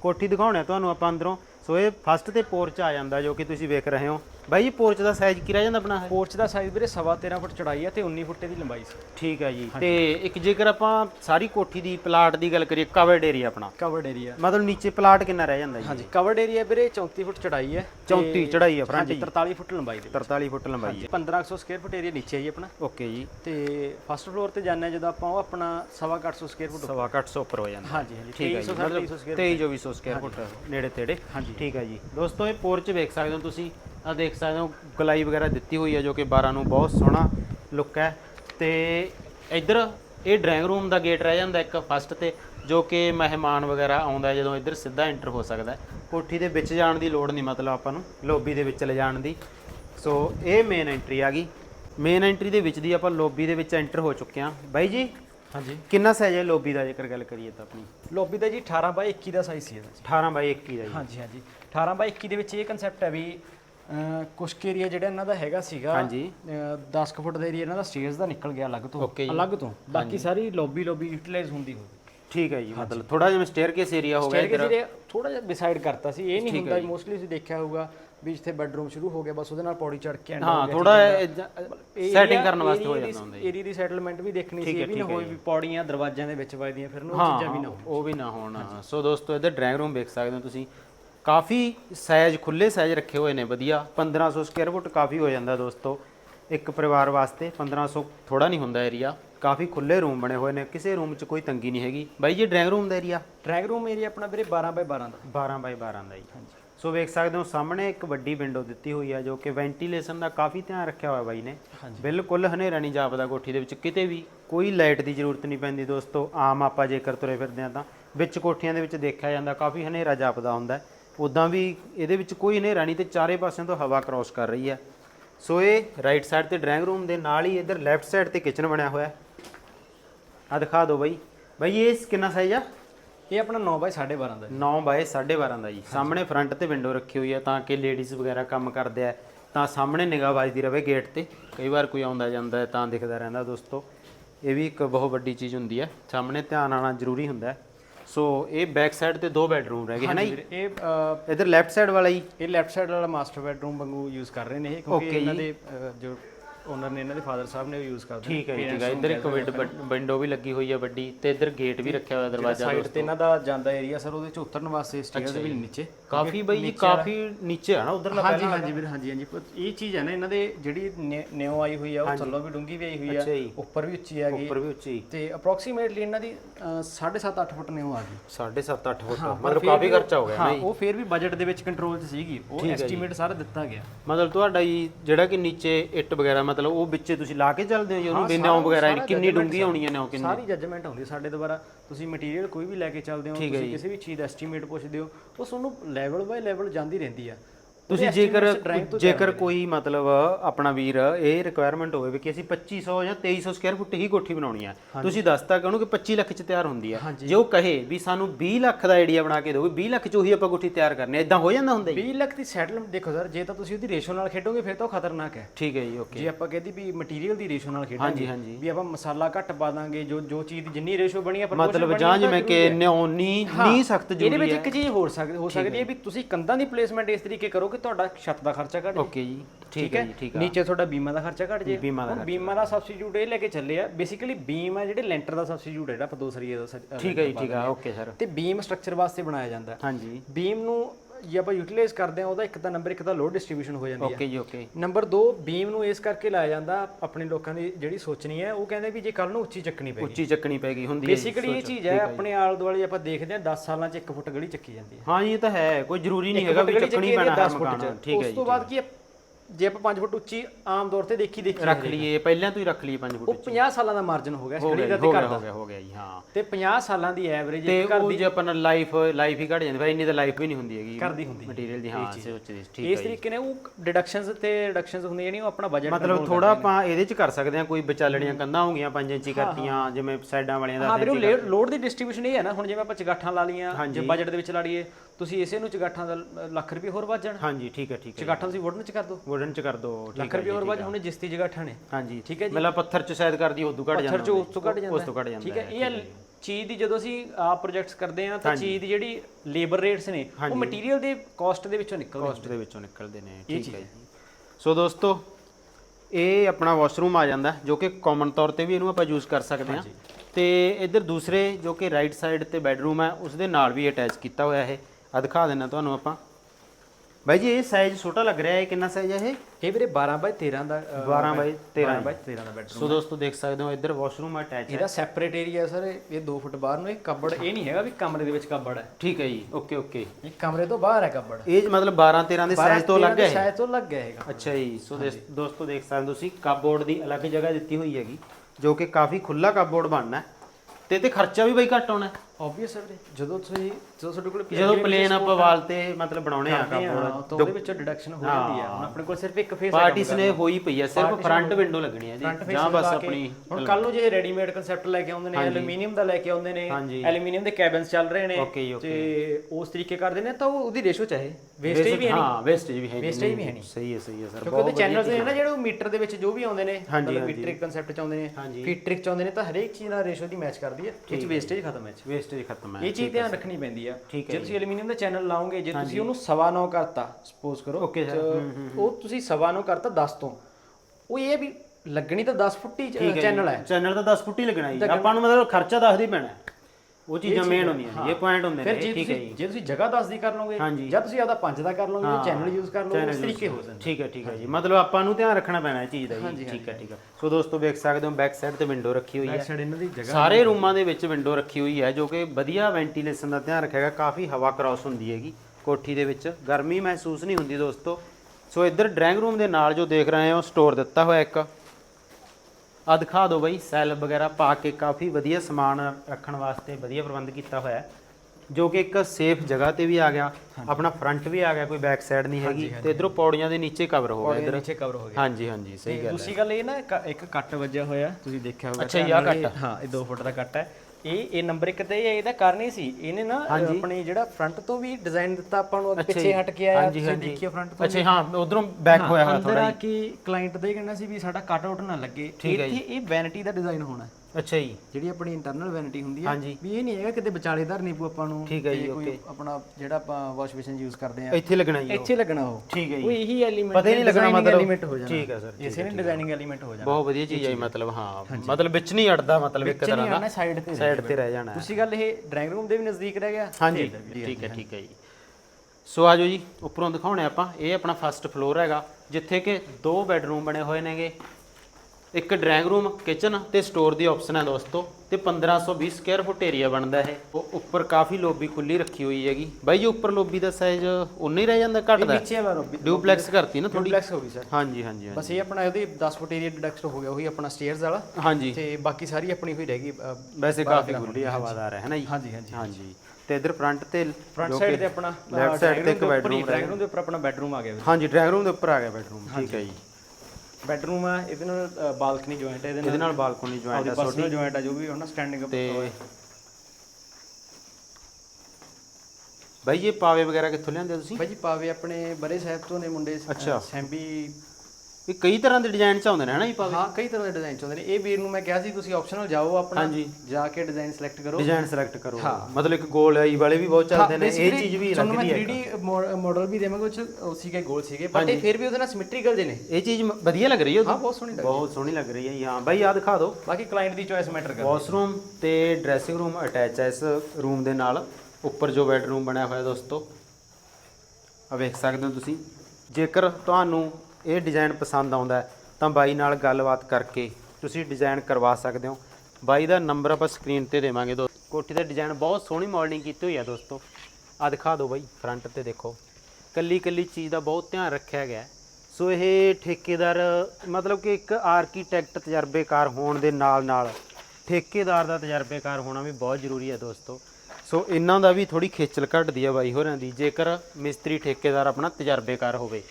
ਕੋਠੀ ਦਿਖਾਉਣਾ ਤੁਹਾਨੂੰ ਆਪਾਂ ਅੰਦਰੋਂ? ਸੋ ਇਹ ਫਸਟ ਤੇ ਪੋਰਚ ਆ ਜਾਂਦਾ ਜੋ ਕਿ ਤੁਸੀਂ ਵੇਖ ਰਹੇ ਹੋ। ਬਾਈ ਜੀ ਪੋਰਚ ਦਾ ਸਾਈਜ਼ ਕੀ ਰਹਿ ਜਾਂਦਾ ਆਪਣਾ ਇਹ? ਪੋਰਚ ਦਾ ਸਾਈਜ਼ ਵੀਰੇ ਸਵਾ 13 ਫੁੱਟ ਚੜਾਈ ਹੈ ਤੇ 19 ਫੁੱਟ ਦੀ ਲੰਬਾਈ ਸੀ। ਠੀਕ ਹੈ ਜੀ ਤੇ ਇੱਕ ਜੇਕਰ ਆਪਾਂ ਸਾਰੀ ਕੋਠੀ ਦੀ ਪਲਾਟ ਦੀ ਗੱਲ ਕਰੀਏ ਕਵਰਡ ਏਰੀਆ ਆਪਣਾ। ਕਵਰਡ ਏਰੀਆ ਮਤਲਬ ਨੀਚੇ ਪਲਾਟ ਕਿੰਨਾ ਰਹਿ ਜਾਂਦਾ ਜੀ? ਹਾਂਜੀ ਕਵਰਡ ਏਰੀਆ ਵੀਰੇ 34 ਫੁੱਟ ਚੜਾਈ ਹੈ 34 ਚੜਾਈ ਹੈ ਫਰੰਟ ਹਾਂਜੀ 43 ਫੁੱਟ ਲੰਬਾਈ ਦੇ 43 ਫੁੱਟ ਲੰਬਾਈ ਹੈ 1500 ਸਕੁਅਰ ਫੁੱਟ ਏਰੀਆ ਨੀਚੇ ਹੈ ਜੀ ਆਪਣਾ। ਓਕੇ ਜੀ। ਤੇ ਫਸਟ ਫਲੋਰ ਤੇ ਜਾਣਾ ਜਦੋਂ ਆਪਾਂ ਉਹ ਆਪਣਾ ਸਵਾ ਕੁ ਅੱਠ ਸੌ ਸਕੁਅਰ ਫੁੱਟ ਸਵਾ ਘੱਟ ਸੌ ਉੱਪਰ ਹੋ ਜਾਂਦਾ। ਹਾਂਜੀ ਹਾਂਜੀ ਠੀਕ ਹੈ ਜੀ 2300 ਮਤਲਬ 2300 ਸਕੁਅਰ 23 2400 ਸਕੁਅਰ ਫੁੱਟ ਨੇੜੇ ਤੇੜੇ। ਹਾਂਜੀ। ਠੀਕ ਹੈ ਜੀ। ਦੋਸਤੋ ਇਹ ਪੋਰਚ ਵੇਖ ਸਕਦੇ ਹੋ ਤੁਸੀਂ। ਆ ਦੇਖ ਸਕਦੇ ਹੋ ਗਲਾਈ ਵਗੈਰਾ ਦਿੱਤੀ ਹੋਈ ਹੈ ਜੋ ਕਿ 12 ਨੂੰ ਬਹੁਤ ਸੋਹਣਾ ਲੁੱਕ ਹੈ। ਤੇ ਇੱਧਰ ਇਹ ਡਰਾਇੰਗ ਰੂਮ ਦਾ ਗੇਟ ਰਹਿ ਜਾਂਦਾ ਇੱਕ ਫਸਟ ਤੇ ਜੋ ਕਿ ਮਹਿਮਾਨ ਵਗੈਰਾ ਆਉਂਦਾ ਜਦੋਂ ਇੱਧਰ ਸਿੱਧਾ ਐਂਟਰ ਹੋ ਸਕਦਾ ਕੋਠੀ ਦੇ ਵਿੱਚ ਜਾਣ ਦੀ ਲੋੜ ਨਹੀਂ ਮਤਲਬ ਆਪਾਂ ਨੂੰ ਲੌਬੀ ਦੇ ਵਿੱਚ ਲੈ ਜਾਣ ਦੀ। ਸੋ ਇਹ ਮੇਨ ਐਂਟਰੀ ਆ ਗਈ। ਮੇਨ ਐਂਟਰੀ ਦੇ ਵਿੱਚ ਦੀ ਆਪਾਂ ਲੌਬੀ ਦੇ ਵਿੱਚ ਐਂਟਰ ਹੋ ਚੁੱਕੇ ਹਾਂ। ਬਾਈ ਜੀ ਹਾਂਜੀ। ਕਿੰਨਾ ਸਾਈਜ਼ ਹੈ ਲੌਬੀ ਦਾ ਜੇਕਰ ਗੱਲ ਕਰੀਏ ਤਾਂ ਆਪਣੀ? ਲੌਬੀ ਦਾ ਜੀ 18 ਬਾਈ 21 ਦਾ ਸਾਈਜ਼ ਸੀ ਇਹਦਾ ਜੀ। 18 ਬਾਈ 21 ਦਾ ਜੀ। ਹਾਂਜੀ ਹਾਂਜੀ। 18 ਬਾਈ 21 ਦੇ ਵਿੱਚ ਇਹ ਕਨਸੈਪਟ ਹੈ ਵੀ ਕੁਛ ਏਰੀਆ ਜਿਹੜਾ ਇਹਨਾਂ ਦਾ ਹੈਗਾ ਸੀਗਾ ਹਾਂਜੀ। 10 ਫੁੱਟ ਦਾ ਏਰੀਆ ਇਹਨਾਂ ਦਾ ਸਟੇਜ ਦਾ ਨਿਕਲ ਗਿਆ ਅਲੱਗ ਤੋਂ। Okay ਜੀ। ਅਲੱਗ ਤੋਂ। ਬਾਕੀ ਸਾਰੀ ਲੌਬੀ ਲੌਬੀ ਯੂਟਿਲਾਈਜ਼ ਹੁੰਦੀ ਹੋਵੇ ਠੀਕ ਹੈ ਜੀ ਮਤਲਬ ਥੋੜਾ ਜਿਹਾ ਸਟੇਅਰਕੇਸ ਏਰੀਆ ਹੋ ਗਿਆ ਕੇ ਥੋੜਾ ਜਿਹਾ ਡਿਸਾਈਡ ਕਰਤਾ ਸੀ ਇਹ ਨਹੀਂ ਹੁੰਦਾ ਮੋਸਟਲੀ ਤੁਸੀਂ ਦੇਖਿਆ ਹੋਊਗਾ ਵੀ ਜਿੱਥੇ ਬੈੱਡਰੂਮ ਸ਼ੁਰੂ ਹੋ ਗਿਆ ਬਸ ਉਹਦੇ ਨਾਲ ਪੌੜੀ ਚੜ ਕੇ end ਹਾਂ ਹੋ ਗਿਆ ਥੋੜਾ ਸੈਟਿੰਗ ਕਰਨ ਵਾਸਤੇ ਹੋ ਜਾਂਦਾ ਹੁੰਦਾ ਜੀ। ਏਰੀਆ ਦੀ ਸੈਟਲਮੈਂਟ ਵੀ ਦੇਖਣੀ ਸੀ ਇਹ ਵੀ ਨਾ ਹੋਵੇ ਵੀ ਪੌੜੀਆਂ ਦਰਵਾਜ਼ਿਆਂ ਦੇ ਵਿੱਚ ਵੱਜਦੀਆਂ ਫਿਰਨ ਉਹ ਚੀਜ਼ਾਂ ਵੀ ਨਾ ਹੋਣ। ਉਹ ਵੀ ਨਾ ਹੋਣ ਸੋ ਦੋਸਤੋ ਇੱਧਰ ਡਰਾਇੰਗ ਰੂਮ ਵੇਖ ਸਕਦੇ ਹੋ ਤੁਸੀਂ। ਕਾਫੀ ਸਾਈਜ਼ ਖੁੱਲੇ ਸਾਈਜ਼ ਰੱਖੇ ਹੋਏ ਨੇ ਵਧੀਆ। 1500 ਸਕੁਅਰ ਫੁੱਟ ਕਾਫੀ ਹੋ ਜਾਂਦਾ ਦੋਸਤੋ। ਇੱਕ ਪਰਿਵਾਰ ਵਾਸਤੇ 1500 ਥੋੜਾ ਨਹੀਂ ਹੁੰਦਾ ਏਰੀਆ ਕਾਫੀ ਖੁੱਲੇ ਰੂਮ ਬਣੇ ਹੋਏ ਨੇ। ਕਿਸੇ ਰੂਮ 'ਚ ਕੋਈ ਤੰਗੀ ਨਹੀਂ ਹੈਗੀ। ਬਾਈ ਜੀ ਡਰਾਇੰਗ ਰੂਮ ਦਾ ਏਰੀਆ ਡਰੈਗ ਰੂਮ ਏਰੀਆ ਆਪਣਾ ਵੀਰੇ 12 ਬਾਈ 12 ਦਾ। 12 ਬਾਈ 12 ਦਾ ਜੀ। ਸੋ ਵੇਖ ਸਕਦੇ ਹੋ ਸਾਹਮਣੇ ਇੱਕ ਵੱਡੀ ਵਿੰਡੋ ਦਿੱਤੀ ਹੋਈ ਹੈ ਜੋ ਕਿ ਵੈਂਟੀਲੇਸ਼ਨ ਦਾ ਕਾਫੀ ਧਿਆਨ ਰੱਖਿਆ ਹੋਇਆ ਬਾਈ ਨੇ। ਬਿਲਕੁਲ ਹਨੇਰਾ ਨਹੀਂ ਜਾਪਦਾ ਕੋਠੀ ਦੇ ਵਿੱਚ। ਕਿਤੇ ਵੀ ਕੋਈ ਲਾਈਟ ਦੀ ਜ਼ਰੂਰਤ ਨਹੀਂ ਪੈਂਦੀ ਦੋਸਤੋ। ਆਮ ਆਪਾਂ ਜੇਕਰ ਤੁਰੇ ਫਿਰਦੇ ਹਾਂ ਤਾਂ। ਵਿੱਚ ਕੋਠੀਆਂ ਦੇ ਵਿੱਚ ਦੇਖਿਆ ਜਾਂਦਾ ਕਾਫੀ ਹਨੇਰਾ ਜਾਪਦਾ ਹੁੰਦਾ। ਹੈ ਉਦਾਂ ਵੀ ਇਹਦੇ ਵਿੱਚ ਕੋਈ ਹਨੇਰਾ ਨਹੀਂ ਤੇ ਚਾਰੇ ਪਾਸਿਆਂ ਤੋਂ ਹਵਾ ਕ੍ਰਾਸ ਕਰ ਰਹੀ ਹੈ। ਸੋ ਇਹ ਰਾਈਟ ਸਾਈਡ ਤੇ ਡਰਾਇੰਗ ਰੂਮ ਦੇ ਨਾਲ ਹੀ ਇੱਧਰ ਲੈਫਟ ਸਾਈਡ ਤੇ ਕਿਚਨ ਬਣਿਆ ਹੋਇਆ ਹੈ। ਆ ਦਿਖਾ ਦਿਓ ਬਾਈ। ਬਾਈ ਇਹ ਕਿੰਨਾ ਸਾਈਜ਼ ਆ? ਇਹ ਆਪਣਾ 9 ਬਾਈ 12.5 ਦਾ ਜੀ। 9 ਬਾਏ 12.5 ਦਾ ਜੀ। ਸਾਹਮਣੇ ਫਰੰਟ ਤੇ ਵਿੰਡੋ ਰੱਖੀ ਹੋਈ ਹੈ ਤਾਂ ਕਿ ਲੇਡੀਜ਼ ਵਗੈਰਾ ਕੰਮ ਕਰਦੇ ਆ। ਤਾਂ ਸਾਹਮਣੇ ਨਿਗਾਹ ਵੱਜਦੀ ਰਵੇ ਗੇਟ ਤੇ। ਕਈ ਵਾਰ ਕੋਈ ਆਉਂਦਾ ਜਾਂਦਾ ਹੈ ਤਾਂ ਦਿਖਦਾ ਰਹਿੰਦਾ ਦੋਸਤੋ। ਇਹ ਵੀ ਇੱਕ ਬਹੁਤ ਵੱਡੀ ਚੀਜ਼ ਹੁੰਦੀ ਹੈ। ਸਾਹਮਣੇ ਧਿਆਨ ਆਣਾ ਜ਼ਰੂਰੀ ਹੁੰਦਾ ਹੈ। ਸੋ ਇਹ ਬੈਕ ਸਾਈਡ ਤੇ ਦੋ ਬੈਡਰੂਮ ਰਹਿ ਗਏ ਹੈ ਨਾ ਜੀ? ਇਹ ਇਧਰ ਲੈਫਟ ਸਾਈਡ ਵਾਲਾ ਜੀ? ਇਹ ਲੈਫਟ ਸਾਈਡ ਵਾਲਾ ਮਾਸਟਰ ਬੈਡਰੂਮ ਵਾਂਗੂ ਯੂਜ਼ ਕਰ ਰਹੇ ਨੇ ਇਹ ਕਿਉਂਕਿ ਇਹਨਾਂ ਦੇ ਜੋ ਓਨਰ ਨੇ ਇਹਨਾਂ ਦੇ ਫਾਦਰ ਸਾਹਿਬ ਨੇ ਯੂਜ਼ ਕਰਦੇ ਠੀਕ ਹੈ ਜੀ ਠੀਕ ਹੈ। ਇਧਰ ਇੱਕ ਵਿੰਡੋ ਵੀ ਲੱਗੀ ਹੋਈ ਹੈ ਵੱਡੀ ਤੇ ਇਧਰ ਗੇਟ ਵੀ ਰੱਖਿਆ ਹੋਇਆ ਦਰਵਾਜ਼ਾ ਸਾਈਡ ਤੇ ਇਹਨਾਂ ਦਾ ਜਾਂਦਾ ਏਰੀਆ ਸਰ ਉਹਦੇ ਚ ਉਤਰਨ ਵਾਸਤੇ ਸਟੇਅਰਸ ਵੀ ਨੇ ਨੀਚੇ। ਕਾਫੀ ਬਈ ਜੀ ਕਾਫੀ ਨੀਚੇ ਆ ਨਾ ਉਧਰਲਾ ਹਾਂਜੀ ਹਾਂਜੀ ਵੀਰ ਹਾਂਜੀ ਹਾਂਜੀ। ਪਰ ਇਹ ਚੀਜ਼ ਹੈ ਨਾ ਇਹਨਾਂ ਦੇ ਜਿਹੜੀ ਨਿਓ ਆਈ ਹੋਈ ਆ ਉਹ ਥੱਲੋਂ ਵੀ ਡੂੰਗੀ ਵੀ ਆਈ ਹੋਈ ਅੱਛਾ ਆ ਜੀ। ਉੱਪਰ ਵੀ ਉੱਚੀ ਹੈਗੀ ਉੱਪਰ ਵੀ ਉੱਚੀ। ਤੇ ਅਪਰੋਕਸੀਮੇਟਲੀ ਇਹਨਾਂ ਦੀ 7.5 8 ਫੁੱਟ ਨਿਓ ਆ ਗਈ। 7.5 8 ਫੁੱਟ ਮਤਲਬ ਕਾਫੀ ਖਰਚਾ ਹੋ ਗਿਆ ਹਾਂ ਉਹ ਫਿਰ ਵੀ ਬਜਟ ਦੇ ਵਿੱਚ ਕੰਟਰੋਲ 'ਚ ਸੀਗੀ। ਉਹ ਐਸਟੀਮੇਟ ਸਾਰਾ ਦਿੱਤਾ ਗਿਆ। ਮਤਲਬ ਤੁਹਾਡਾ ਜੀ ਜਿਹੜਾ ਕਿ ਨੀਚੇ ਇੱਟ ਵਗੈਰਾ ਮਤਲਬ ਉਹ ਵਿੱਚੇ ਤੁਸੀਂ ਲਾ ਕੇ ਚੱਲਦੇ ਹੋ ਜੀ ਉਹਨੂੰ ਨਿਉ ਵਗੈਰਾ ਕਿੰਨੀ ਡੂੰਗੀ ਆਉਣੀ ਹੈ ਨਿਉ ਕਿੰਨੀ? ਸਾਰੀ ਜੱਜਮੈਂਟ ਹੁੰਦੀ ਸਾਡੇ ਦੁਆਰਾ। ਤੁਸੀਂ ਮਟੀਰੀਅਲ ਕੋਈ ਵੀ ਲੈ ਕੇ ਚੱਲਦੇ ਹੋ ਤੁਸੀਂ ਕਿਸੇ ਵੀ ਚੀਜ਼ ਦਾ ਐਸਟੀਮੇਟ ਪੁੱਛਦੇ ਹੋ ਉਹ ਤੁਹਾਨੂੰ ਲੈਵਲ ਬਾਈ ਲੈਵਲ ਜਾਂਦੀ ਰਹਿੰਦੀ ਆ। ਤੁਸੀਂ ਜੇਕਰ ਜੇਕਰ ਕੋਈ ਮਤਲਬ ਆਪਣਾ ਵੀਰ ਇਹ ਰਿਕੁਆਇਰਮੈਂਟ ਹੋਵੇ ਕਿ ਅਸੀਂ 2500 ਜਾਂ 2300 ਸਕੁਅਰ ਫੁੱਟ ਹੀ ਕੋਠੀ ਬਣਾਉਣੀ ਆ। ਤੁਸੀਂ ਦੱਸਤਾ ਕਿ ਉਹਨੂੰ ਕਿ 25 ਲੱਖ ਚ ਤਿਆਰ ਹੁੰਦੀ ਆ। ਜੇ ਉਹ ਕਹੇ ਵੀ ਸਾਨੂੰ 20 ਲੱਖ ਦਾ ਆਈਡੀਆ ਬਣਾ ਕੇ ਦਿਓ 20 ਲੱਖ ਚ ਉਹੀ ਆਪਾਂ ਕੋਠੀ ਤਿਆਰ ਕਰਨੀ ਇਦਾਂ ਹੋ ਜਾਂਦਾ ਹੁੰਦਾ ਜੀ? 20 ਲੱਖ ਦੀ ਸੈਟਲਮੈਂਟ ਦੇਖੋ ਸਰ ਜੇ ਤਾਂ ਤੁਸੀਂ ਉਹਦੀ ਰੇਸ਼ੋ ਨਾਲ ਖੇਡੋਗੇ ਫਿਰ ਤਾਂ ਉਹ ਖਤਰਨਾਕ ਹੈ। ਠੀਕ ਹੈ ਜੀ ਓਕੇ ਜੇ ਆਪਾਂ ਕਹਿੰਦੀ ਵੀ ਮਟੀਰੀਅਲ ਦੀ ਰੇਸ਼ੋ ਨਾਲ ਖੇਡਾਂਗੇ ਵੀ ਆਪਾਂ ਮਸਾਲਾ ਘੱਟ ਪਾ ਦਾਂਗੇ ਜੋ ਜੋ ਚੀਜ਼ ਦੀ ਜਿੰਨੀ ਰੇਸ਼ੋ ਬਣੀ ਆ ਮਤਲਬ ਜਾਂ ਜਿਵੇਂ ਕਿ ਨਿਉ ਨੀ ਨੀ ਸਖਤ ਇਹਦੇ ਜੁੜੀ ਵਿੱਚ ਇੱਕ ਚੀਜ਼ ਹੋਰ ਸਕਦੀ ਹੋ ਸਕਦੀ ਹੈ ਵੀ ਤੁਸੀਂ ਕੰਧਾਂ ਦੀ ਪਲੇਸਮੈਂਟ ਇਸ ਤਰੀਕੇ ਕਰੋ ਕਿ ਤੁਹਾਡਾ ਛੱਤ ਦਾ ਖਰਚਾ ਘੱਟ ਓਕੇ ਜੀ ਠੀਕ ਹੈ ਜੀ ਠੀਕ ਆ। ਨੀਚੇ ਤੁਹਾਡਾ ਬੀਮਾ ਦਾ ਖਰਚਾ ਘਟ ਜੇ। ਬੀਮਾ ਦਾ ਬੀਮਾ ਦਾ ਸਬਸਟੀਟਿਊਟ ਇਹ ਲੈ ਕੇ ਚੱਲੇ ਆ। ਬੇਸਿਕਲੀ ਬੀਮ ਆ ਜਿਹੜੇ ਲੈਂਟਰ ਦਾ ਸਬਸਟੀਟਿਊਟ ਹੈ ਜਿਹੜਾ ਆਪਾਂ ਦੋ ਠੀਕ ਹੈ ਜੀ ਠੀਕ ਆ ਓਕੇ ਸਰ। ਤੇ ਬੀਮ ਸਟਰਕਚਰ ਵਾਸਤੇ ਬਣਾਇਆ ਜਾਂਦਾ। ਹਾਂਜੀ। ਬੀਮ ਨੂੰ ਜੇ ਆਪਾਂ ਯੂਟਿਲਾਈਜ਼ ਕਰਦੇ ਆ ਉਹਦਾ ਇੱਕ ਤਾਂ ਨੰਬਰ ਇੱਕ ਤਾਂ ਲੋਡ ਡਿਸਟ੍ਰੀਬਿਊਸ਼ਨ ਹੋ ਜਾਂਦੀ ਹੈ। ਓਕੇ ਜੀ ਓਕੇ ਨੰਬਰ 2 ਬੀਮ ਨੂੰ ਇਸ ਕਰਕੇ ਲਾਇਆ ਜਾਂਦਾ ਆਪਣੇ ਲੋਕਾਂ ਦੀ ਜਿਹੜੀ ਸੋਚਣੀ ਹੈ ਉਹ ਕਹਿੰਦੇ ਵੀ ਜੇ ਕੱਲ ਨੂੰ ਉੱਚੀ ਚੱਕਣੀ ਪਏਗੀ ਉੱਚੀ ਚੱਕਣੀ ਪੈ ਗਈ ਹੁੰਦੀ ਹੈ ਜੀ। ਬੇਸਿਕਲੀ ਇਹ ਚੀਜ਼ ਹੈ ਆਪਣੇ ਆਲ ਦੁਆਲੇ ਆਪਾਂ ਦੇਖਦੇ ਆ 10 ਸਾਲਾਂ 'ਚ 1 ਫੁੱਟ ਗਲੀ ਚੱਕੀ ਜਾਂਦੀ ਹੈ। ਹਾਂ ਜੀ ਇਹ ਤਾਂ ਹੈ ਕੋਈ ਜ਼ਰੂਰੀ ਨਹੀਂ ਹੈਗਾ ਵੀ ਚੱਕਣੀ ਚੱਕੀ ਪੈਣਾ ਹੈ ਹਰ 10 ਫੁੱਟ ਮਕਾਨ 'ਚ। ਠੀਕ ਹੈ ਉਸ ਤੋਂ ਬਾਅਦ ਕੀ ਜੇ ਆਪਾਂ 5 ਫੁੱਟ ਉੱਚੀ ਆਮ ਤੌਰ ਤੇ ਦੇਖੀ ਦੇਖੀ ਰੱਖ ਲਈਏ ਪਹਿਲਾਂ ਤੋਂ ਹੀ ਰੱਖ ਲਈਏ 5 ਉਹ ਫੁੱਟ 50 ਸਾਲਾਂ ਦਾ ਮਾਰਜਨ ਹੋ ਗਿਆ ਹੋ ਸਟੱਡੀ ਦਾ ਤੇ ਹੋ ਘਰ ਦਾ। ਹੋ ਗਿਆ ਹੋ ਗਿਆ ਜੀ ਹਾਂ। ਤੇ 50 ਸਾਲਾਂ ਦੀ ਐਵਰੇਜ ਤੇ ਉਹ ਜੇ ਆਪਾਂ ਲਾਈਫ ਲਾਈਫ ਹੀ ਘਟ ਜਾਂਦੀ ਫਿਰ ਇੰਨੀ ਤਾਂ ਲਾਈਫ ਵੀ ਨਹੀਂ ਹੁੰਦੀ ਹੈਗੀ। ਘਰ ਦੀ ਹੁੰਦੀ ਮਟੀਰੀਅਲ ਦੀ ਹਾਂ ਸੇ ਉੱਚ ਦੀ ਠੀਕ ਇਸ ਤਰੀਕੇ ਨੇ ਉਹ ਡਿਡਕਸ਼ਨਸ ਤੇ ਰਿਡਕਸ਼ਨਸ ਹੁੰਦੀਆਂ ਜਿਹੜੀਆਂ ਉਹ ਆਪਣਾ ਬਜਟ ਮਤਲਬ ਥੋੜਾ ਆਪਾਂ ਇਹਦੇ ਚ ਕਰ ਸਕਦੇ ਹਾਂ ਕੋਈ ਵਿਚਾਲਣੀਆਂ ਕੰਧਾਂ ਹੋ ਗਈਆਂ 5 ਇੰਚੀ ਕਰਤੀਆਂ ਜਿਵੇਂ ਸਾਈਡਾਂ ਵਾਲੀਆਂ ਹਾਂ ਦਾ ਵੀਰੇ ਲੋਡ ਦੀ ਡਿਸਟ੍ਰੀਬਿਊਸ਼ਨ ਇਹ ਹੈ ਨਾ ਹੁਣ ਜਿਵੇਂ ਆਪਾਂ ਚਗਾਠਾਂ ਲਾ ਲੀਆਂ ਜੇ ਬਜਟ ਦੇ ਵਿੱਚ ਲਾ ਲਈਏ ਤੁਸੀਂ ਇਸੇ ਨੂੰ ਚਗਾਠਾਂ ਦਾ ਲ- ਲੱਖ ਰੁਪਏ ਹੋਰ ਵੱਧ ਜਾਣ। ਹਾਂਜੀ ਠੀਕ ਹੈ ਠੀਕ ਹੈ। ਚਗਾਠਾਂ ਤੁਸੀਂ ਵੁਡਨ ਚ ਕਰ ਦਿਓ ਵੁਡਨ ਚ ਕਰ ਦੋ ਲੱਖ ਰੁਪਏ ਹੋਰ ਵੱਧ ਹੁਣ ਜਿਸ ਦੀ ਜਗਾਠਾਂ ਨੇ। ਹਾਂਜੀ ਠੀਕ ਹੈ ਜੀ? ਮਤਲਬ ਪੱਥਰ ਚ ਸ਼ਾਇਦ ਕਰਦੀ ਉਦੋਂ ਘਟ ਜਾਂਦਾ ਪੱਥਰ ਚ ਉਸ ਤੋਂ ਘਟ ਜਾਂਦਾ। ਉਸ ਤੋਂ ਘਟ ਜਾਂਦਾ ਠੀਕ ਹੈ ਇਹ ਹੈ ਚੀਜ਼ ਦੀ ਜਦੋਂ ਅਸੀਂ ਆਪ ਪ੍ਰੋਜੈਕਟਸ ਕਰਦੇ ਆ ਤਾਂ ਚੀਜ਼ ਦੀ ਜਿਹੜੀ ਲੇਬਰ ਰੇਟਸ ਨੇ ਉਹ ਮਟੀਰੀਅਲ ਦੇ ਕਾਸਟ ਦੇ ਵਿੱਚੋਂ ਨਿਕਲਦੇ ਕਾਸਟ ਦੇ ਵਿੱਚੋਂ ਨਿਕਲਦੇ ਨੇ ਠੀਕ ਹੈ ਜੀ। ਸੋ ਦੋਸਤੋ ਇਹ ਆਪਣਾ ਵਾਸ਼ਰੂਮ ਆ ਜਾਂਦਾ ਜੋ ਕਿ ਕਾਮਨ ਤੌਰ ਤੇ ਵੀ ਇਹਨੂੰ ਆਪਾਂ ਯੂਜ਼ ਕਰ ਸਕਦੇ ਹਾਂ। ਤੇ ਇੱਧਰ ਦੂਸਰੇ ਜੋ ਕਿ ਰਾਈਟ ਸਾਈਡ ਤੇ ਬੈੱਡਰੂਮ ਹੈ ਉਸ ਦੇ ਨਾਲ ਵੀ ਅਟੈਚ ਕੀਤਾ ਹੋਇਆ ਇਹ। ਆ ਦਿਖਾ ਦਿੰਨਾ ਤੁਹਾਨੂੰ ਆਪਾਂ। ਬਾਈ ਜੀ ਇਹ ਸਾਈਜ਼ ਛੋਟਾ ਲੱਗ ਰਿਹਾ ਹੈ ਕਿੰਨਾ ਸਾਈਜ਼ ਹੈ ਇਹ? ਇਹ ਵੀਰੇ 12 ਬਾਈ 13 ਦਾ ਅ, 12 ਬਾਈ 13 ਬਾਈ 13 ਦਾ ਬੈਡਰੂਮ ਸੋ ਦੋਸਤੋ ਦੇਖ ਸਕਦੇ ਹੋ ਇੱਧਰ ਵਾਸ਼ਰੂਮ ਅਟੈਚ ਹੈ। ਇਹਦਾ ਸੈਪਰੇਟ ਏਰੀਆ ਸਰ ਇਹ 2 ਫੁੱਟ ਬਾਹਰ ਨੂੰ ਇਹ ਕਬੜ ਇਹ ਨਹੀਂ ਹੈਗਾ ਵੀ ਕਮਰੇ ਦੇ ਵਿੱਚ ਕਬੜ ਹੈ। ਠੀਕ ਹੈ ਜੀ ਓਕੇ ਓਕੇ ਇਹ ਕਮਰੇ ਤੋਂ ਬਾਹਰ ਹੈ ਕਬੜ ਇਹ ਮਤਲਬ 12 13 ਦੇ ਸਾਈਜ਼ ਤੋਂ ਲੱਗ ਹੈ? ਸਾਈਜ਼ ਤੋਂ ਲੱਗ ਗਿਆ ਹੈਗਾ ਅੱਛਾ ਜੀ ਸੋ ਦੇਸ- ਦੋਸਤੋ ਦੇਖ ਸਕਦੇ ਹੋ ਤੁਸੀਂ ਕਪਬੋਰਡ ਦੀ ਅਲੱਗ ਜਗ੍ਹਾ ਦਿੱਤੀ ਹੋਈ ਹੈਗੀ ਜੋ ਕਿ ਕਾਫੀ ਖੁੱਲਾ ਕਪਬੋਰਡ ਬਣਨਾ ਤੇ ਤੇ ਖਰਚਾ ਵੀ ਬਈ ਘੱਟ ਆਉਣਾ। ਆਬਵੀਅਸ ਹੈ ਵੀਰੇ। ਜਦੋਂ ਤੁਸੀਂ ਜਦੋਂ ਤੁਹਾਡੇ ਕੋਲ ਜਦੋਂ ਪਲੇਨ ਆਪਾਂ ਵਾਲ ਤੇ ਮਤਲਬ ਬਣਾਉਣੇ ਆ ਕਪਬੋਰਡ ਤਾਂ ਉਹਦੇ ਵਿੱਚੋਂ ਡਿਡਕਸ਼ਨ ਹੋ ਜਾਂਦੀ ਹੈ ਹੁਣ ਆਪਣੇ ਕੋਲ ਸਿਰਫ ਇੱਕ ਫੇਸ ਪਾਰਟੀਸ ਨੇ ਹੋਈ ਪਈ ਹੈ ਸਿਰਫ ਫਰੰਟ ਵਿੰਡੋ ਲੱਗਣੀ ਹੈ ਜੀ। ਜਾਂ ਬਸ ਆਪਣੀ ਹੁਣ ਕੱਲ ਨੂੰ ਜੇ ਰੈਡੀਮੇਡ ਕਨਸੈਪਟ ਲੈ ਕੇ ਆਉਂਦੇ ਨੇ ਐਲੂਮੀਨੀਅਮ ਦਾ ਲੈ ਕੇ ਆਉਂਦੇ ਨੇ। ਐਲੂਮੀਨੀਅਮ ਦੇ ਕੈਬਨਸ ਚੱਲ ਰਹੇ ਨੇ ਤੇ ਉਸ ਤਰੀਕੇ ਕਰਦੇ ਨੇ ਤਾਂ ਉਹ ਉਹਦੀ ਰੇਸ਼ੋ ਚਾਹੇ। ਵੇਸਟੇਜ ਵੀ ਹੈ ਨਹੀਂ। ਹਾਂ ਵੇਸਟੇਜ ਵੀ ਹੈ ਨਹੀਂ Wastage ਵੀ ਹੈ ਨਹੀਂ। ਸਹੀ ਹੈ ਸਹੀ ਹੈ ਸਰ। ਕਿਉਂਕਿ ਉਹਦੇ ਚੈਨਲਸ ਨੇ ਨਾ ਜਿਹੜੇ ਮੀਟਰ ਦੇ ਵਿੱਚ ਜੋ ਵੀ ਆਉਂਦੇ ਨੇ ਮਤਲਬ ਮੀਟ੍ਰਿਕ ਕਨਸੈਪਟ ਚ ਆਉਂਦੇ ਨੇ। ਫੀਟ੍ਰਿਕ ਚ ਆਉਂਦੇ ਨੇ ਤਾਂ ਹਰੇਕ ਚੀਜ਼ ਨਾਲ ਰੇਸ਼ੋ ਦੀ ਮੈਚ ਕਰਦੀ ਹੈ। ਇਹ ਚ ਵੇਸਟੇਜ ਖਤਮ ਹੈ। ਵੇਸਟੇਜ ਖਤਮ ਹੈ। ਇਹ ਚੀਜ਼ ਧਿਆਨ ਰੱਖਣੀ ਪੈਂਦੀ ਆ। ਜੇ ਤੁਸੀਂ ਐਲੂਮੀਨੀਅਮ ਦਾ ਚੈਨਲ ਲਾਓਗੇ ਜੇ ਤੁਸੀਂ ਉਹਨੂੰ ਸਵਾ ਨੌ ਕਰਤਾ ਸਪੋਜ਼ ਕਰੋ ਉਹ ਤੁਸੀਂ ਸਵਾ ਨੌ ਕਰਤਾ 10 ਤੋਂ। ਉਹ ਇਹ ਵੀ ਲੱਗਣੀ ਤਾਂ 10 ਫੁੱਟ ਹੀ ਚੈਨਲ ਹੈ। ਚੈਨਲ ਤਾਂ 10 ਫੁੱਟ ਹੀ ਲੱਗਣਾ ਜੀ। ਆਪਾਂ ਨੂੰ ਮਤਲਬ ਖਰਚਾ ਦੱਸਦੀ ਪੈਣਾ। ਉਹ ਚੀਜ਼ਾਂ ਮੇਨ ਹੁੰਦੀਆਂ ਨੇ ਇਹ ਪੁਆਇੰਟ ਹੁੰਦੇ ਨੇ ਜੇ ਠੀਕ ਹੈ ਤੁਸੀਂ ਜੇ ਤੁਸੀਂ ਜਗ੍ਹਾ 10 ਦੀ ਕਰ ਲਓਗੇ। ਜਾਂ ਤੁਸੀਂ ਆਪਦਾ 5 ਦਾ ਕਰ ਲਓਗੇ ਚੈਨਲ ਯੂਜ਼ ਕਰ ਲਓਗੇ ਉਸ ਤਰੀਕੇ ਹੋ ਜਾਂਦਾ ਠੀਕ ਹੈ ਠੀਕ ਹੈ ਜੀ। ਮਤਲਬ ਆਪਾਂ ਨੂੰ ਧਿਆਨ ਰੱਖਣਾ ਪੈਣਾ ਇਹ ਚੀਜ਼ ਦਾ ਜੀ। ਠੀਕ ਹੈ ਠੀਕ ਹੈ। ਸੋ ਦੋਸਤੋ ਵੇਖ ਸਕਦੇ ਹੋ ਬੈਕ ਸਾਈਡ ਤੇ ਵਿੰਡੋ ਰੱਖੀ ਹੋਈ ਹੈ। ਬੈਕ ਸਾਈਡ ਇਹਨਾਂ ਦੀ ਜਗ੍ਹਾ ਸਾਰੇ ਰੂਮਾਂ ਦੇ ਵਿੱਚ ਵਿੰਡੋ ਰੱਖੀ ਹੋਈ ਹੈ ਜੋ ਕਿ ਵਧੀਆ ਵੈਂਟੀਲੇਸ਼ਨ ਦਾ ਧਿਆਨ ਰੱਖਿਆ ਗਿਆ ਕਾਫੀ ਹਵਾ ਕ੍ਰਾਸ ਹੁੰਦੀ ਹੈਗੀ ਕੋਠੀ ਦੇ ਵਿੱਚ। ਗਰਮੀ ਮਹਿਸੂਸ ਨਹੀਂ ਹੁੰਦੀ ਦੋਸਤੋ। ਸੋ ਇੱਧਰ ਡਰਾਇੰਗ ਰੂਮ ਦੇ ਨਾਲ ਜੋ ਦੇਖ ਰਹੇ ਹੋ ਸਟੋਰ ਦਿੱਤਾ ਹੋਇਆ ਇੱਕ। ਆ ਦਿਖਾ ਦਿਓ ਬਈ ਸੈਲ ਵਗੈਰਾ ਪਾ ਕੇ ਕਾਫੀ ਵਧੀਆ ਸਮਾਨ ਰੱਖਣ ਵਾਸਤੇ ਵਧੀਆ ਪ੍ਰਬੰਧ ਕੀਤਾ ਹੋਇਆ ਹੈ ਜੋ ਕਿ ਇੱਕ ਸੇਫ ਜਗ੍ਹਾ ਤੇ ਵੀ ਆ ਗਿਆ ਆਪਣਾ ਫਰੰਟ ਵੀ ਆ ਗਿਆ ਕੋਈ ਬੈਕ ਸਾਈਡ ਨਹੀਂ ਹੈਗੀ ਤੇ ਇਧਰੋਂ ਪੌੜੀਆਂ ਦੇ ਨੀਚੇ ਕਵਰ ਹੋ ਗਿਆ ਇਧਰ। ਨੀਚੇ ਕਵਰ ਹੋ ਗਿਆ ਹਾਂਜੀ ਹਾਂਜੀ ਸਹੀ ਗੱਲ ਦੂਸਰੀ ਗੱਲ ਇਹ ਨਾ ਇੱਕ- ਕੱਟ ਵੱਜਿਆ ਹੋਇਆ ਤੁਸੀਂ ਦੇਖਿਆ ਹੋਊਗਾ। ਅੱਛਾ, ਇਹ ਇਹ- ਹਾਂ ਇਹ 2 ਫੁੱਟ ਦਾ ਕੱਟ ਹੈ। ਇਹ ਇਹ ਨੰਬਰ 1 ਤੇ ਇਹ ਇਹਦਾ ਕਾਰਨ ਹੀ ਸੀ। ਇਹਨੇ ਨਾ ਆਪਣੀ ਜਿਹੜਾ ਫਰੰਟ ਤੋਂ ਵੀ ਡਿਜ਼ਾਈਨ ਦਿੱਤਾ ਆਪਾਂ ਨੂੰ ਪਿੱਛੇ ਹਟ ਕੇ ਆਇਆ ਤੁਸੀਂ ਦੇਖਿਓ ਫਰੰਟ ਤੋਂ ਅੱਛਾ ਹਾਂ ਉਧਰੋਂ ਬੈਕ ਹੋਇਆ ਹੋਇਆ ਅੰਦਰ ਆ ਕੇ ਕਲਾਇੰਟ ਦਾ ਕਹਿਣਾ ਸੀ ਵੀ ਸਾਡਾ ਕੱਟ ਆਊਟ ਨਾ ਲੱਗੇ। ਇੱਥੇ ਇਹ ਵੈਨਿਟੀ ਦਾ ਡਿਜ਼ਾਈਨ ਹੋਣਾ। ਅੱਛਾ ਜੀ। ਜਿਹੜੀ ਆਪਣੀ ਇੰਟਰਨਲ ਵੈਨਿਟੀ ਹੁੰਦੀ ਹੈ ਹਾਂਜੀ। ਵੀ ਇਹ ਨਹੀਂ ਹੈਗਾ ਕਿਤੇ ਵਿਚਾਲੇ ਧਰ ਨਹੀਂ ਪਊ ਆਪਾਂ ਨੂੰ ਠੀਕ ਹੈ ਜੀ, ਤੇ ਕੋਈ ਆਪਣਾ ਜਿਹੜਾ ਆਪਾਂ ਵਾਸ਼ ਬੇਸਿਨ ਯੂਜ਼ ਕਰਦੇ ਆ। ਇੱਥੇ ਲੱਗਣਾ ਜੀ ਉਹ। ਇੱਥੇ ਲੱਗਣਾ ਉਹ। ਠੀਕ ਹੈ ਜੀ। ਉਹ ਇਹੀ ਐਲੀਮੈਂਟ ਪਤਾ ਹੀ ਨਹੀਂ ਲੱਗਣਾ ਮਤਲਬ। ਐਲੀਮੈਂਟ ਹੋ ਜਾਣਾ। ਠੀਕ ਹੈ ਸਰ ਇਸੇ ਨੇ ਡਿਜ਼ਾਈਨਿੰਗ ਐਲੀਮੈਂਟ ਹੋ ਜਾਣਾ। ਬਹੁਤ ਵਧੀਆ ਚੀਜ਼ ਹੈ ਜੀ, ਮਤਲਬ ਹਾਂ ਮਤਲਬ ਵਿੱਚ ਨਹੀਂ ਅੜਦਾ ਮਤਲਬ ਇੱਕ ਤਰ੍ਹਾਂ ਦਾ। ਸਾਈਡ ਤੇ ਸਾਈਡ ਤੇ ਰਹਿ ਜਾਣਾ। ਹੈ। ਤੁਸੀਂ ਗੱਲ ਇਹ ਡਰਾਇੰਗ ਰੂਮ ਦੇ ਵੀ ਨਜ਼ਦੀਕ ਰਹਿ ਗਿਆ? ਹਾਂਜੀ ਠੀਕ ਹੈ ਠੀਕ ਹੈ ਜੀ। ਸੋ ਆਜੋ ਜੀ ਉੱਪਰੋਂ ਦਿਖਾਉਣੇ ਆਪਾਂ। ਇਹ ਆਪਣਾ ਫਸਟ ਫਲੋਰ ਹੈਗਾ ਜਿੱਥੇ ਕਿ ਦੋ ਬੈੱਡਰੂਮ ਬਣੇ ਹੋਏ ਨੇਗੇ। ਇੱਕ ਡਰਾਇੰਗ ਰੂਮ ਕਿਚਨ ਤੇ ਸਟੋਰ ਦੀ ਆਪਸ਼ਨ ਹੈ ਦੋਸਤੋ ਤੇ 1520 ਸਕੁਅਰ ਫੁੱਟ ਏਰੀਆ ਬਣਦਾ ਇਹ। ਉਹ ਉੱਪਰ ਕਾਫੀ ਲੋਬੀ ਖੁੱਲੀ ਰੱਖੀ ਹੋਈ ਹੈਗੀ। ਬਾਈ ਜੀ ਉੱਪਰ ਲੋਬੀ ਦਾ ਸਾਈਜ਼ ਉਨਾ ਹੀ ਰਹਿ ਜਾਂਦਾ ਘਟਦਾ ਪਿੱਛੇ ਵਾਲਾ ਰੋਬੀ ਡਿਊਪਲੈਕਸ ਕਰਤੀ ਨਾ ਥੋੜੀ ਡਿਊਪਲੈਕਸ ਹੋ ਗਈ ਸਰ ਹਾਂਜੀ ਹਾਂਜੀ। ਬਸ ਇਹ ਆਪਣਾ ਇਹਦੀ 10 ਫੁੱਟ ਏਰੀਆ ਡਿਡਕਟ ਹੋ ਗਿਆ ਉਹੀ ਆਪਣਾ ਸਟੇਅਰਸ ਵਾਲਾ। ਹਾਂਜੀ। ਤੇ ਬਾਕੀ ਸਾਰੀ ਆਪਣੀ ਹੋਈ ਰਹਿ ਗਈ ਵੈਸੇ ਕਾਫੀ ਖੁੱਲੀ ਹਵਾਦਾਰ ਹੈ ਨਾ ਜੀ? ਹਾਂਜੀ ਹਾਂਜੀ ਹਾਂਜੀ। ਤੇ ਇਧਰ ਫਰੰਟ ਤੇ ਫਰੰਟ ਸਾਈਡ ਤੇ ਆਪਣਾ left side ਤੇ ਇੱਕ bedroom ਡਰਾਇੰਗ ਰੂਮ ਦੇ ਉੱਪਰ ਆਪਣਾ ਬੈਡਰੂਮ ਆ ਗਿਆ ਹਾਂਜੀ ਡਰਾਇੰਗ ਰੂਮ ਦੇ ਉੱਪਰ ਆ ਗਿਆ ਬੈਡਰੂਮ ਠੀਕ ਹੈ ਜੀ। ਬੈਡਰੂਮ ਆ ਇਹਦੇ ਨਾਲ ਬਾਲਕਨੀ ਜੁਆਇੰਟ ਹੈ ਇਹਦੇ ਨਾਲ ਬਾਲਕੋਨੀ ਜੁਆਇੰਟ ਹੈ ਪਰਸਨਲ ਜੁਆਇੰਟ ਆ ਜੋ ਵੀ ਉਹਨਾਂ ਸਟੈਂਡਿੰਗ ਤੇ ਬਾਈ ਇਹ ਪਾਵੇ ਵਗੈਰਾ ਕਿੱਥੋਂ ਲਿਆਂਦੇ ਤੁਸੀਂ? ਭਾਈ ਜੀ ਪਾਵੇ ਆਪਣੇ ਬਰੇ ਸਾਹਿਬ ਤੋਂ ਨੇ ਮੁੰਡੇ। ਸੈਂਬੀ ਇਹ ਕਈ ਤਰ੍ਹਾਂ ਦੇ ਡਿਜ਼ਾਈਨ ਚ ਆਉਂਦੇ ਨੇ ਹਨਾ ਜੀ ਪਾਵੇ ਹਾਂ ਕਈ ਤਰ੍ਹਾਂ ਦੇ ਡਿਜ਼ਾਈਨ ਚਾਹੁੰਦੇ ਨੇ। ਇਹ ਵੀਰ ਨੂੰ ਮੈਂ ਕਿਹਾ ਸੀ ਤੁਸੀਂ ਆਪਸ਼ਨਲ ਜਾਓ ਆਪਣਾ। ਹਾਂਜੀ। ਜਾ ਕੇ ਡਿਜ਼ਾਈਨ ਸਿਲੈਕਟ ਕਰੋ। ਡਿਜ਼ਾਈਨ ਸਿਲੈਕਟ ਕਰੋ। ਮਤਲਬ ਇੱਕ ਗੋਲ ਆਈ ਵਾਲੇ ਵੀ ਬਹੁਤ ਚੱਲਦੇ ਨੇ ਇਹ ਚੀਜ਼ ਵੀ ਤੁਹਾਨੂੰ ਮੈਂ ਲੱਗਦੀ ਹੈ 3D ਮਾਡਲ ਵੀ ਦੇਵਾਂਗਾ ਚ ਉਹ ਸੀਗੇ ਗੋਲ ਸੀਗੇ ਬਟ ਇਹ ਫਿਰ ਵੀ ਉਹਦੇ ਨਾਲ ਸਿਮੈਟ੍ਰੀਕਲ ਜੇ ਨੇ। ਇਹ ਚੀਜ਼ ਮ- ਵਧੀਆ ਲੱਗ ਰਹੀ ਹੈ ਹਾਂ ਬਹੁਤ ਸੋਹਣੀ ਲੱਗਦੀ ਬਹੁਤ ਸੋਹਣੀ ਲੱਗ ਰਹੀ ਹੈ ਜੀ ਹਾਂ ਬਾਈ ਆ ਦਿਖਾ ਦਿਓ। ਬਾਕੀ ਕਲਾਇੰਟ ਦੀ ਚੋਇਸ ਮੈਟਰ ਕਰਦੀ ਵਾਸ਼ਰੂਮ ਤੇ ਡਰੈਸਿੰਗ ਰੂਮ ਅਟੈਚ ਹੈ ਇਸ ਰੂਮ ਦੇ ਨਾਲ। ਉੱਪਰ ਜੋ ਬੈਡਰੂਮ ਬਣਿਆ ਹੋਇਆ ਦੋਸਤੋ ਆ ਵੇਖ ਸਕਦੇ ਹੋ ਤੁਸੀਂ। ਜੇਕਰ ਤੁਹਾਨੂੰ ਇਹ ਡਿਜ਼ਾਈਨ ਪਸੰਦ ਆਉਂਦਾ ਤਾਂ ਬਾਈ ਨਾਲ ਗੱਲਬਾਤ ਕਰਕੇ ਤੁਸੀਂ ਡਿਜ਼ਾਈਨ ਕਰਵਾ ਸਕਦੇ ਹੋ। ਬਾਈ ਦਾ ਨੰਬਰ ਆਪਾਂ ਸਕਰੀਨ ਤੇ ਦੇਵਾਂਗੇ ਦੋਸਤੋ। ਕੋਠੀ ਦਾ ਡਿਜ਼ਾਈਨ ਬਹੁਤ ਸੋਹਣੀ ਮਾਡਲਿੰਗ ਕੀਤੀ ਹੋਈ ਹੈ ਦੋਸਤੋ। ਆ ਦਿਖਾ ਦਿਓ ਬਾਈ ਫਰੰਟ ਤੇ ਦੇਖੋ। ਕੱਲੀ ਕੱਲੀ ਚੀਜ਼ ਦਾ ਬਹੁਤ ਧਿਆਨ ਰੱਖਿਆ ਗਿਆ ਸੋ ਇਹ ਠੇਕੇਦਾਰ, ਮਤਲਬ ਕਿ ਇੱਕ ਆਰਕੀਟੈਕਟ ਤਜਰਬੇਕਾਰ ਹੋਣ ਦੇ ਨਾਲ ਨਾਲ ਠੇਕੇਦਾਰ ਦਾ ਤਜਰਬੇਕਾਰ ਹੋਣਾ ਵੀ ਬਹੁਤ ਜ਼ਰੂਰੀ ਹੈ ਦੋਸਤੋ। ਸੋ ਇਹਨਾਂ ਦਾ ਵੀ ਥੋੜੀ ਖੇਚਲ ਘਟਦੀ ਹੈ ਬਾਈ ਹੋਰਾਂ ਦੀ। ਜੇਕਰ ਮਿਸਤਰੀ ਠੇਕੇਦਾਰ ਆਪਣਾ ਤਜਰਬੇਕਾਰ ਹੋਵੇ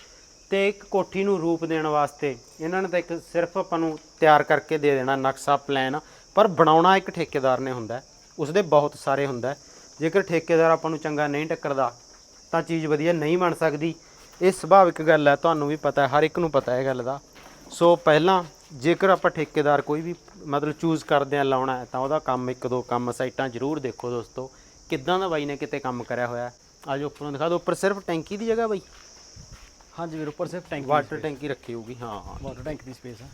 ਤੇ ਇੱਕ ਕੋਠੀ ਨੂੰ ਰੂਪ ਦੇਣ ਵਾਸਤੇ ਇਹਨਾਂ ਨੇ ਤਾਂ ਇੱਕ ਸਿਰਫ ਆਪਾਂ ਨੂੰ ਤਿਆਰ ਕਰਕੇ ਦੇ ਦੇਣਾ, ਨਕਸ਼ਾ ਪਲਾਨ ਪਰ ਬਣਾਉਣਾ ਇੱਕ ਠੇਕੇਦਾਰ ਨੇ ਹੁੰਦਾ ਉਸਦੇ ਬਹੁਤ ਸਾਰੇ ਹੁੰਦਾ ਜੇਕਰ ਠੇਕੇਦਾਰ ਆਪਾਂ ਨੂੰ ਚੰਗਾ ਨਹੀਂ ਟੱਕਰਦਾ, ਤਾਂ ਚੀਜ਼ ਵਧੀਆ ਨਹੀਂ ਬਣ ਸਕਦੀ। ਇਹ ਸੁਭਾਵਿਕ ਗੱਲ ਹੈ, ਤੁਹਾਨੂੰ ਵੀ ਪਤਾ ਹਰ ਇੱਕ ਨੂੰ ਪਤਾ ਹੈ ਇਹ ਗੱਲ ਦਾ। ਸੋ ਪਹਿਲਾਂ ਜੇਕਰ ਆਪਾਂ ਠੇਕੇਦਾਰ ਕੋਈ ਵੀ ਮਤਲਬ ਚੂਜ਼ ਕਰਦੇ ਆ ਲਾਉਣਾ ਹੈ, ਤਾਂ ਉਹਦਾ ਕੰਮ ਇੱਕ ਦੋ ਕੰਮ ਸਾਈਟਾਂ ਜ਼ਰੂਰ ਦੇਖੋ ਦੋਸਤੋ। ਕਿੱਦਾਂ ਦਾ ਬਾਈ ਨੇ ਕਿਤੇ ਕੰਮ ਕਰਿਆ ਹੋਇਆ ਹੈ। ਆਜੋ ਉੱਪਰੋਂ ਦਿਖਾ ਦਿਓ। ਉੱਪਰ ਸਿਰਫ ਟੈਂਕੀ ਦੀ ਜਗ੍ਹਾ ਬਾਈ। ਹਾਂਜੀ ਵੀਰ ਉੱਪਰ ਸਿਰਫ ਟੈਂਕ ਵਾਟਰ ਟੈਂਕੀ ਰੱਖੀ ਹੋਊਗੀ ਹਾਂ ਹਾਂ। ਵਾਟਰ ਟੈਂਕ ਦੀ ਸਪੇਸ ਆ।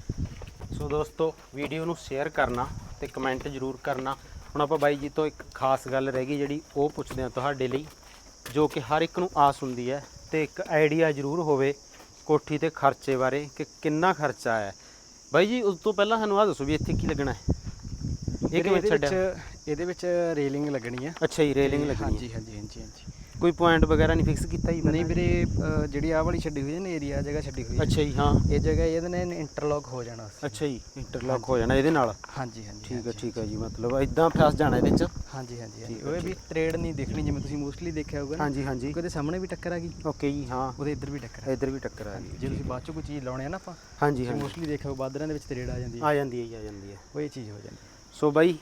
ਸੋ ਦੋਸਤੋ ਵੀਡੀਓ ਨੂੰ ਸ਼ੇਅਰ ਕਰਨਾ ਤੇ ਕਮੈਂਟ ਜ਼ਰੂਰ ਕਰਨਾ। ਹੁਣ ਆਪਾਂ ਬਾਈ ਜੀ ਤੋਂ ਇੱਕ ਖਾਸ ਗੱਲ ਰਹਿ ਗਈ ਜਿਹੜੀ ਉਹ ਪੁੱਛਦੇ ਆ ਤੁਹਾਡੇ ਲਈ ਜੋ ਕਿ ਹਰ ਇੱਕ ਨੂੰ ਆਸ ਹੁੰਦੀ ਹੈ ਤੇ ਇੱਕ ਆਈਡੀਆ ਜ਼ਰੂਰ ਹੋਵੇ ਕੋਠੀ ਤੇ ਖਰਚੇ ਬਾਰੇ ਕਿ ਕਿੰਨਾ ਖਰਚਾ ਹੈ। ਬਾਈ ਜੀ ਉਸ ਤੋਂ ਪਹਿਲਾਂ ਸਾਨੂੰ ਆ ਦੱਸੋ ਵੀ ਇੱਥੇ ਕੀ ਲੱਗਣਾ ਹੈ। ਇਹ ਕਿਵੇਂ ਇਹਦੇ ਛੱਡਿਆ। ਇਹਦੇ ਵਿੱਚ ਰੇਲਿੰਗ ਲੱਗਣੀ ਆ ਅੱਛਾ ਜੀ ਰੇਲਿੰਗ ਲੱਗਣੀ ਹੈ। ਹਾਂਜੀ ਹਾਂਜੀ ਹਾਂਜੀ ਹਾਂਜੀ। ਕੋਈ ਪੁਆਇੰਟ ਵਗੈਰਾ ਨਹੀਂ ਫਿਕਸ ਕੀਤਾ ਜੀ ਨਹੀਂ ਵੀਰੇ ਅ, ਜਿਹੜੀ ਆਹ ਵਾਲੀ ਛੱਡੀ ਹੋਈ ਹੈ ਨਾ ਏਰੀਆ ਜਗ੍ਹਾ ਛੱਡੀ ਹੋਈ ਹੈ। ਅੱਛਾ ਜੀ ਹਾਂ। ਇਹ ਜਗ੍ਹਾ ਇਹਦੇ ਨਾਲ ਇੰਟਰਲੌਕ ਹੋ ਜਾਣਾ ਸੀ। ਅੱਛਾ ਜੀ ਇੰਟਰਲੌਕ ਹੋ ਜਾਣਾ ਇਹਦੇ ਨਾਲ? ਹਾਂਜੀ ਹਾਂਜੀ ਠੀਕ ਹੈ ਠੀਕ ਹੈ ਜੀ ਮਤਲਬ ਇਦਾਂ ਫਸ ਜਾਣਾ ਇਹਦੇ ਚ? ਹਾਂਜੀ ਹਾਂਜੀ ਹਾਂਜੀ। ਉਹ ਵੀ ਟ੍ਰੇਡ ਨਹੀਂ ਦੇਖਣੀ ਜਿਵੇਂ ਤੁਸੀਂ ਮੋਸਟਲੀ ਦੇਖਿਆ ਹੋਊਗਾ ਨਾ ਹਾਂਜੀ ਹਾਂਜੀ। ਕਿਉਂਕਿ ਉਹਦੇ ਸਾਹਮਣੇ ਵੀ ਟੱਕਰ ਆ ਗਈ। ਓਕੇ ਜੀ ਹਾਂ। ਉਹਦੇ ਇੱਧਰ ਵੀ ਟੱਕਰ ਆ ਇੱਧਰ ਵੀ ਟੱਕਰ ਆ ਗਈ ਜੇ ਤੁਸੀਂ ਬਾਅਦ ਚੋਂ ਕੋਈ ਚੀਜ਼ ਲਾਉਣੇ ਆ ਨਾ ਆਪਾਂ ਹਾਂਜੀ ਹਾਂਜੀ। ਮੋਸਟਲੀ ਦੇਖਿਆ ਹੋਊ ਬਾਦਰਾਂ ਦੇ ਵਿੱਚ ਟ੍ਰੇਡ ਆ ਜਾਂਦੀ ਹੈ। ਆ ਜਾਂਦੀ ਹੈ ਜੀ, ਆ ਜਾਂਦੀ ਹੈ। ਉਹ ਇਹ ਚੀਜ਼ ਹੋ ਜਾਂਦੀ ਹੈ। ਸੋ ਬਾਈ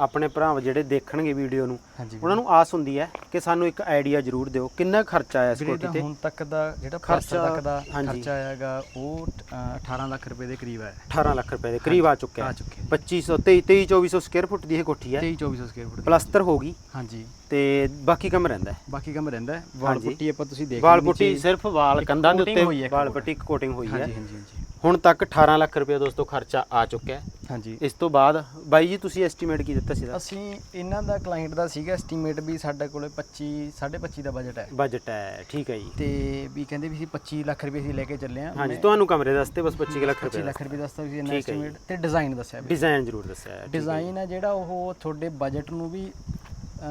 ਆਪਣੇ ਭਰਾਵਾਂ ਜਿਹੜੇ ਦੇਖਣਗੇ ਵੀਡੀਓ ਨੂੰ ਹਾਂਜੀ। ਉਹਨਾਂ ਨੂੰ ਆਸ ਹੁੰਦੀ ਹੈ ਕਿ ਸਾਨੂੰ ਇੱਕ ਆਈਡੀਆ ਜ਼ਰੂਰ ਦਿਓ ਕਿੰਨਾ ਖਰਚਾ ਆਇਆ ਕੋਠੀ ਤਾਂ ਹੁਣ ਤੱਕ ਦਾ ਜਿਹੜਾ ਖਰਚਾ- ਤੱਕ ਦਾ। ਖਰਚਾ ਆਇਆਗਾ ਉਹ ਅ, 18 ਲੱਖ ਰੁਪਏ ਦੇ ਕਰੀਬ ਆਇਆ। 18 ਲੱਖ ਰੁਪਏ ਦੇ ਕਰੀਬ ਆ ਚੁੱਕਿਆ। ਹੈ ਚੁੱਕੇ 2500 23 23 2400 ਸਕੁਅਰ ਫੁੱਟ ਦੀ ਇਹ ਕੋਠੀ ਹੈ। 23 2400 ਸਕੁਅਰ ਫੁੱਟ ਦੀ। ਪਲਸਤਰ ਹੋ ਗਈ। ਹਾਂਜੀ। ਤੇ ਬਾਕੀ ਕੰਮ ਰਹਿੰਦਾ ਹੈ। ਬਾਕੀ ਕੰਮ ਰਹਿੰਦਾ ਹੈ। ਵਾਲ। ਪੁੱਟੀ ਆਪਾਂ ਤੁਸੀਂ ਦੇਖ ਵਾਲ ਪੁੱਟੀ। ਸਿਰਫ ਵਾਲ ਕੰਧਾਂ ਦੇ ਉੱਤੇ ਵਾਲ। ਪੁੱਟੀ ਕੋਟਿੰਗ ਹੋਈ ਹੈ। ਹਾਂਜੀ ਹਾਂਜੀ ਹਾਂਜੀ। ਹੁਣ ਤੱਕ 18 ਲੱਖ ਰੁਪਏ ਦੋਸਤੋ ਖਰਚਾ ਆ ਚੁੱਕਿਆ ਹੈ। ਹਾਂਜੀ। ਇਸ ਤੋਂ ਬਾਅਦ ਬਾਈ ਜੀ ਤੁਸੀਂ ਐਸਟੀਮੇਟ ਕੀ ਦਿੱਤਾ ਸੀ ਅਸੀਂ ਇਹਨਾਂ ਦਾ ਕਲਾਇੰਟ ਦਾ ਸੀਗਾ ਐਸਟੀਮੇਟ ਵੀ ਸਾਡੇ ਕੋਲੇ 25 25.5 ਦਾ ਬਜਟ ਹੈ। ਬਜਟ ਹੈ ਠੀਕ ਹੈ ਜੀ। ਤੇ ਵੀ ਕਹਿੰਦੇ ਵੀ ਅਸੀਂ 25 ਲੱਖ ਰੁਪਏ ਅਸੀਂ ਲੈ ਕੇ ਚੱਲੇ ਆ ਹਾਂਜੀ ਤੁਹਾਨੂੰ ਕਮਰੇ ਦੱਸਤੇ ਬਸ 25 ਕੁ ਲੱਖ 25 ਰੁਪਏ ਲੱਖ ਰੁਪਏ ਦੱਸਤਾ ਸੀ ਇਹਨਾਂ। ਐਸਟੀਮੇਟ ਤੇ ਡਿਜ਼ਾਈਨ ਦੱਸਿਆ ਡਿਜ਼ਾਈਨ ਜ਼ਰੂਰ ਦੱਸਿਆ ਡਿਜ਼ਾਈਨ ਹੈ ਜਿਹੜਾ ਉਹ ਤੁਹਾਡੇ ਬਜਟ ਨੂੰ ਵੀ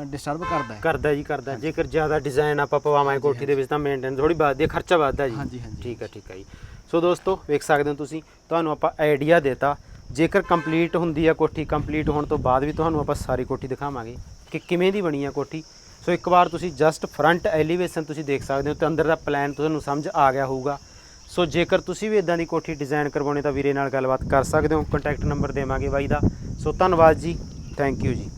ਡਿਸਟਰਬ ਕਰਦਾ ਹੈ। ਕਰਦਾ ਜੀ ਕਰਦਾ ਜੇਕਰ ਜ਼ਿਆਦਾ ਡਿਜ਼ਾਈਨ ਆਪਾਂ ਪਵਾਵਾਂਗੇ ਕੋਠੀ ਦੇ ਵਿੱਚ ਤਾਂ ਮੇਨਟੇਨ ਥੋੜੀ ਵੱਧਦੀ ਹੈ ਖਰਚਾ ਵੱਧਦਾ ਜੀ। ਹਾਂਜੀ ਹਾਂਜੀ। ਠੀਕ ਹੈ ਠੀਕ ਹੈ ਜੀ। ਸੋ ਦੋਸਤੋ ਵੇਖ ਸਕਦੇ ਹੋ ਤੁਸੀਂ ਤੁਹਾਨੂੰ ਆਪਾਂ ਆਈਡੀਆ ਦੇਤਾ। ਜੇਕਰ ਕੰਪਲੀਟ ਹੁੰਦੀ ਆ ਕੋਠੀ ਕੰਪਲੀਟ ਹੋਣ ਤੋਂ ਬਾਅਦ ਵੀ ਤੁਹਾਨੂੰ ਆਪਾਂ ਸਾਰੀ ਕੋਠੀ ਦਿਖਾਵਾਂਗੇ ਕਿ ਕਿਵੇਂ ਦੀ ਬਣੀ ਆ ਕੋਠੀ। ਸੋ ਇੱਕ ਵਾਰ ਤੁਸੀਂ ਜਸਟ ਫਰੰਟ ਐਲੀਵੇਸ਼ਨ ਤੁਸੀਂ ਦੇਖ ਸਕਦੇ ਹੋ ਤੇ ਅੰਦਰ ਦਾ ਪਲਾਨ ਤੁਹਾਨੂੰ ਸਮਝ ਆ ਗਿਆ ਹੋਊਗਾ। ਸੋ ਜੇਕਰ ਤੁਸੀਂ ਵੀ ਇਦਾਂ ਦੀ ਕੋਠੀ ਡਿਜ਼ਾਈਨ ਕਰਵਾਉਣੀ ਤਾਂ ਵੀਰੇ ਨਾਲ ਗੱਲਬਾਤ ਕਰ ਸਕਦੇ ਹੋ। ਕੰਟੈਕਟ ਨੰਬਰ ਦੇਵਾਂਗੇ ਬਾਈ ਦਾ। ਸੋ ਧੰਨਵਾਦ ਜੀ। ਥੈਂਕ ਯੂ ਜੀ।